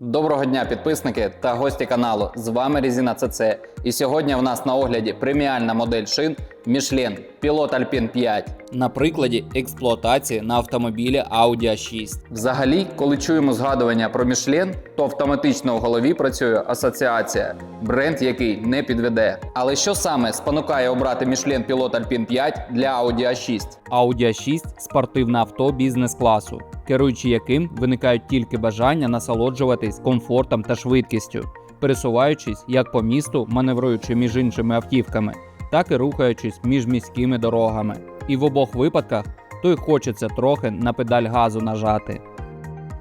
Доброго дня, підписники та гості каналу. З вами Різіна ЦЦ. І сьогодні в нас на огляді преміальна модель шин Michelin Pilot Alpine 5. На прикладі експлуатації на автомобілі Audi A6. Взагалі, коли чуємо згадування про Michelin, то автоматично в голові працює асоціація, бренд, який не підведе. Але що саме спонукає обрати Michelin Pilot Alpine 5 для Audi A6? Audi A6 спортивне авто бізнес-класу, керуючи яким виникають тільки бажання насолоджуватись комфортом та швидкістю, пересуваючись як по місту, маневруючи між іншими автівками, так і рухаючись між міськими дорогами. І в обох випадках то й хочеться трохи на педаль газу нажати.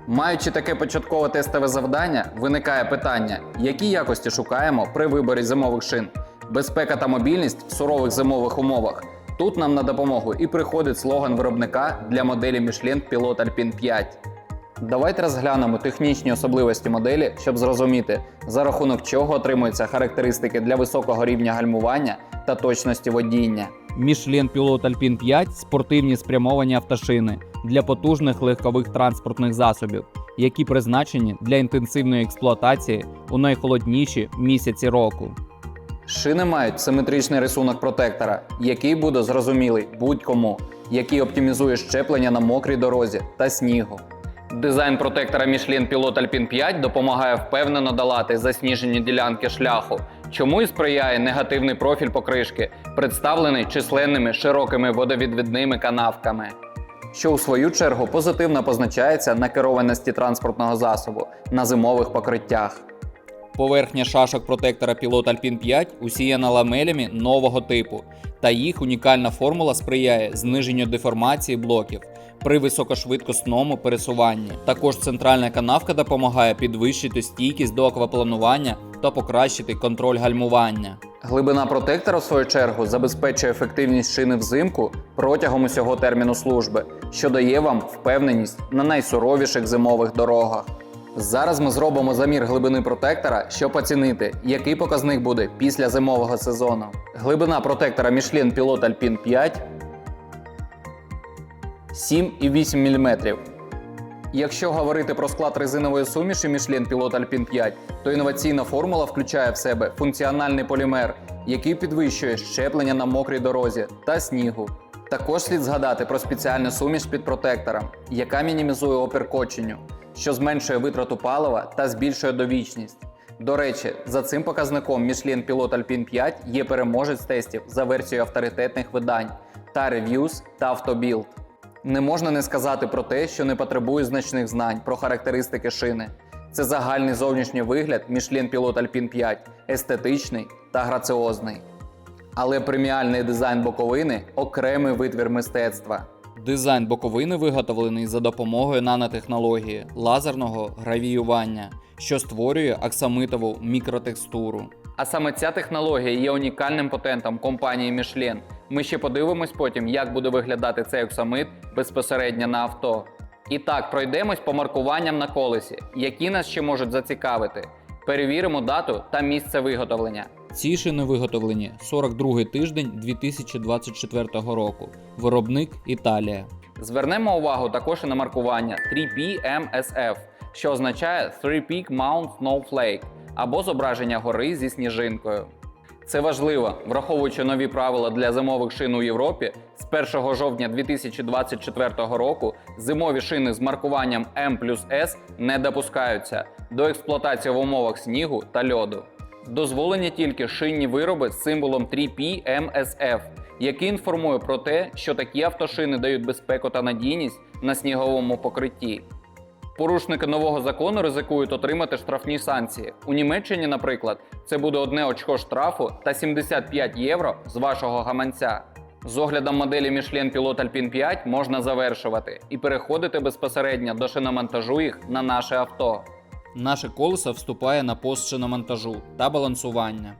Маючи таке початкове тестове завдання, виникає питання, які якості шукаємо при виборі зимових шин. Безпека та мобільність в сурових зимових умовах. Тут нам на допомогу і приходить слоган виробника для моделі Michelin Pilot Alpine 5. Давайте розглянемо технічні особливості моделі, щоб зрозуміти, за рахунок чого отримуються характеристики для високого рівня гальмування та точності водіння. Michelin Pilot Alpine 5 спортивні спрямовані автошини для потужних легкових транспортних засобів, які призначені для інтенсивної експлуатації у найхолодніші місяці року. Шини мають симетричний рисунок протектора, який буде зрозумілий будь-кому, який оптимізує щеплення на мокрій дорозі та снігу. Дизайн протектора Michelin Pilot Alpine 5 допомагає впевнено долати засніжені ділянки шляху, чому і сприяє негативний профіль покришки, представлений численними широкими водовідвідними канавками. Що у свою чергу позитивно позначається на керованості транспортного засобу на зимових покриттях. Поверхня шашок протектора Pilot Alpine 5 усіяна ламелями нового типу, та їх унікальна формула сприяє зниженню деформації блоків при високошвидкосному пересуванні. Також центральна канавка допомагає підвищити стійкість до аквапланування та покращити контроль гальмування. Глибина протектора, в свою чергу, забезпечує ефективність шини взимку протягом усього терміну служби, що дає вам впевненість на найсуровіших зимових дорогах. Зараз ми зробимо замір глибини протектора, щоб оцінити, який показник буде після зимового сезону. Глибина протектора Michelin Pilot Alpine 5 7,8 мм. Якщо говорити про склад резинової суміші Michelin Pilot Alpine 5, то інноваційна формула включає в себе функціональний полімер, який підвищує щеплення на мокрій дорозі та снігу. Також слід згадати про спеціальну суміш під протектором, яка мінімізує опір коченню, що зменшує витрату палива та збільшує довічність. До речі, за цим показником Michelin Pilot Alpine 5 є переможець тестів за версією авторитетних видань та Reviews та Autobuild. Не можна не сказати про те, що не потребує значних знань про характеристики шини. Це загальний зовнішній вигляд Michelin Pilot Alpine 5, естетичний та граціозний. Але преміальний дизайн боковини окремий витвір мистецтва. Дизайн боковини виготовлений за допомогою нанотехнології лазерного гравіювання, що створює аксамитову мікротекстуру. А саме ця технологія є унікальним патентом компанії Michelin. Ми ще подивимось потім, як буде виглядати цей оксамит безпосередньо на авто. І так, пройдемось по маркуванням на колесі, які нас ще можуть зацікавити. Перевіримо дату та місце виготовлення. Ці шини виготовлені 42-й тиждень 2024 року. Виробник Італія. Звернемо увагу також і на маркування 3P MSF, що означає Three Peak Mount Snowflake або зображення гори зі сніжинкою. Це важливо, враховуючи нові правила для зимових шин у Європі, з 1 жовтня 2024 року зимові шини з маркуванням M плюс S не допускаються до експлуатації в умовах снігу та льоду. Дозволені тільки шинні вироби з символом 3P MSF, який інформує про те, що такі автошини дають безпеку та надійність на сніговому покритті. Порушники нового закону ризикують отримати штрафні санкції. У Німеччині, наприклад, це буде одне очко штрафу та 75 євро з вашого гаманця. З оглядом моделі Michelin Pilot Alpine 5 можна завершувати і переходити безпосередньо до шиномонтажу їх на наше авто. Наше колесо вступає на пост шиномонтажу та балансування.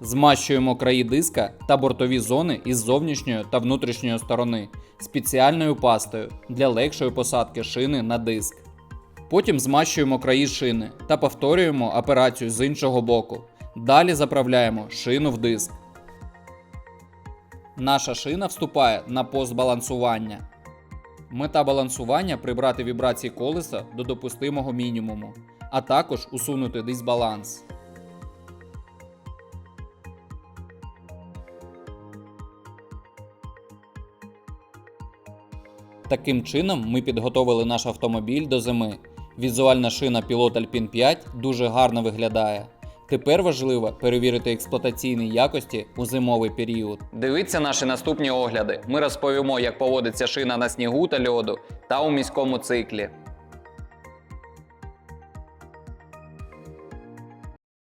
Змащуємо краї диска та бортові зони із зовнішньої та внутрішньої сторони спеціальною пастою для легшої посадки шини на диск. Потім змащуємо краї шини та повторюємо операцію з іншого боку. Далі заправляємо шину в диск. Наша шина вступає на пост балансування. Мета балансування прибрати вібрації колеса до допустимого мінімуму, а також усунути дисбаланс. Таким чином ми підготовили наш автомобіль до зими. Візуальна шина Pilot Alpine 5 дуже гарно виглядає. Тепер важливо перевірити експлуатаційні якості у зимовий період. Дивіться наші наступні огляди. Ми розповімо, як поводиться шина на снігу та льоду та у міському циклі.